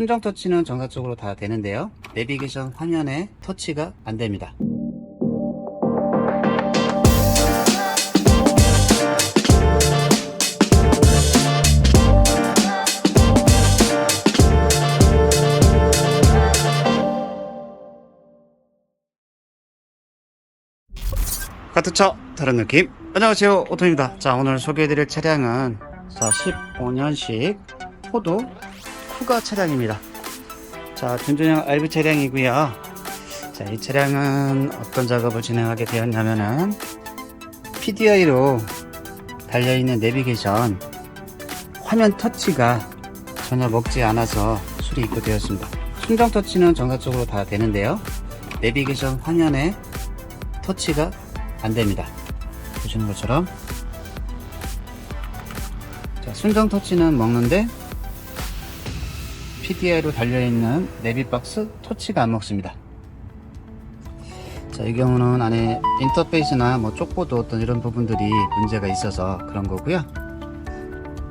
순정 터치는 정상적으로 다 되는데요. 내비게이션 화면에 터치가 안 됩니다. 카트차 다른 느낌 안녕하세요 오토입니다 자 오늘 소개해드릴 차량은 자 15년식 포도 쿠가 차량입니다 자 준준형 RV 차량이고요 자 이 차량은 어떤 작업을 진행하게 되었냐면은 PDI로 달려있는 내비게이션 화면 터치가 전혀 먹지 않아서 수리 입고되었습니다 순정 터치는 정상적으로 다 되는데요 내비게이션 화면에 터치가 안 됩니다. 보시는 것처럼. 자, 순정 터치는 먹는데 PDI로 달려있는 내비박스 터치가 안 먹습니다. 자, 이 경우는 안에 인터페이스나 뭐 쪽보드 어떤 이런 부분들이 문제가 있어서 그런 거고요.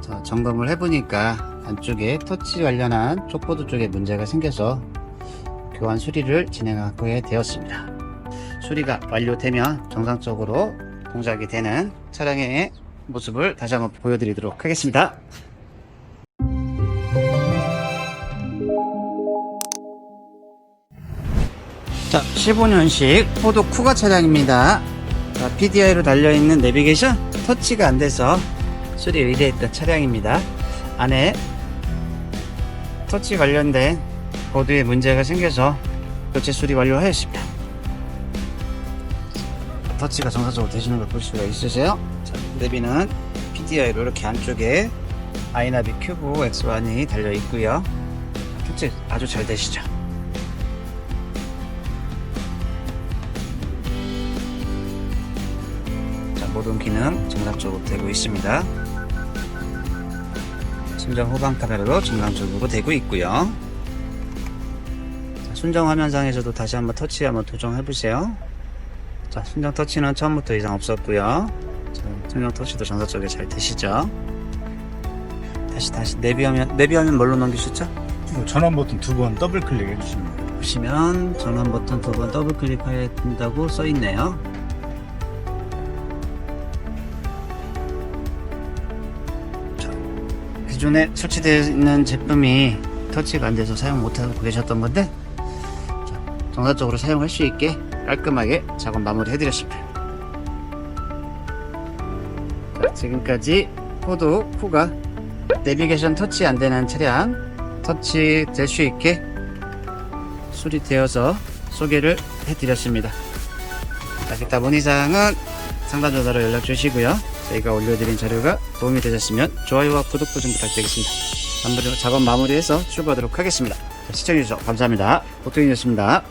자, 점검을 해보니까 안쪽에 터치 관련한 쪽보드 쪽에 문제가 생겨서 교환 수리를 진행하게 되었습니다. 수리가 완료되면 정상적으로 동작이 되는 차량의 모습을 다시 한번 보여드리도록 하겠습니다. 자, 15년식 포도 쿠가 차량입니다. 자, PDI로 달려있는 내비게이션 터치가 안 돼서 수리 의뢰했던 차량입니다. 안에 터치 관련된 보드에 문제가 생겨서 교체 수리 완료하였습니다. 터치가 정상적으로 되시는 걸 볼 수가 있으세요. 자, 내비는 PDI로 이렇게 안쪽에 아이나비 큐브 X1이 달려 있고요. 터치 아주 잘 되시죠. 모든 기능 정상적으로 되고 있습니다. 순정 후방 카메라로 정상적으로 되고 있고요. 자, 순정 화면상에서도 다시 한번 터치 한번 도정해 보세요. 자, 순정 터치는 처음부터 이상 없었고요. 자, 순정 터치도 정상적으로 잘 되시죠? 다시 다시 내비하면 내비하면 뭘로 넘기셨죠? 뭐 전원 버튼 두 번 더블 클릭해 주시면. 보시면 전원 버튼 두 번 더블 클릭해야 된다고 써 있네요. 기존에 설치되어 있는 제품이 터치가 안 돼서 사용 못하고 계셨던 건데 자, 정상적으로 사용할 수 있게 깔끔하게 작업 마무리 해드렸습니다. 자, 지금까지 포드 쿠가 내비게이션 터치 안 되는 차량 터치 될 수 있게 수리되어서 소개를 해드렸습니다. 자, 기타 문의사항은 상담 전화로 연락 주시고요. 저희가 올려드린 자료가 도움이 되셨으면 좋아요와 구독 도 좀 부탁드리겠습니다. 마무리, 작업 마무리해서 출고하도록 하겠습니다. 자, 시청해주셔서 감사합니다. 보통이었습니다.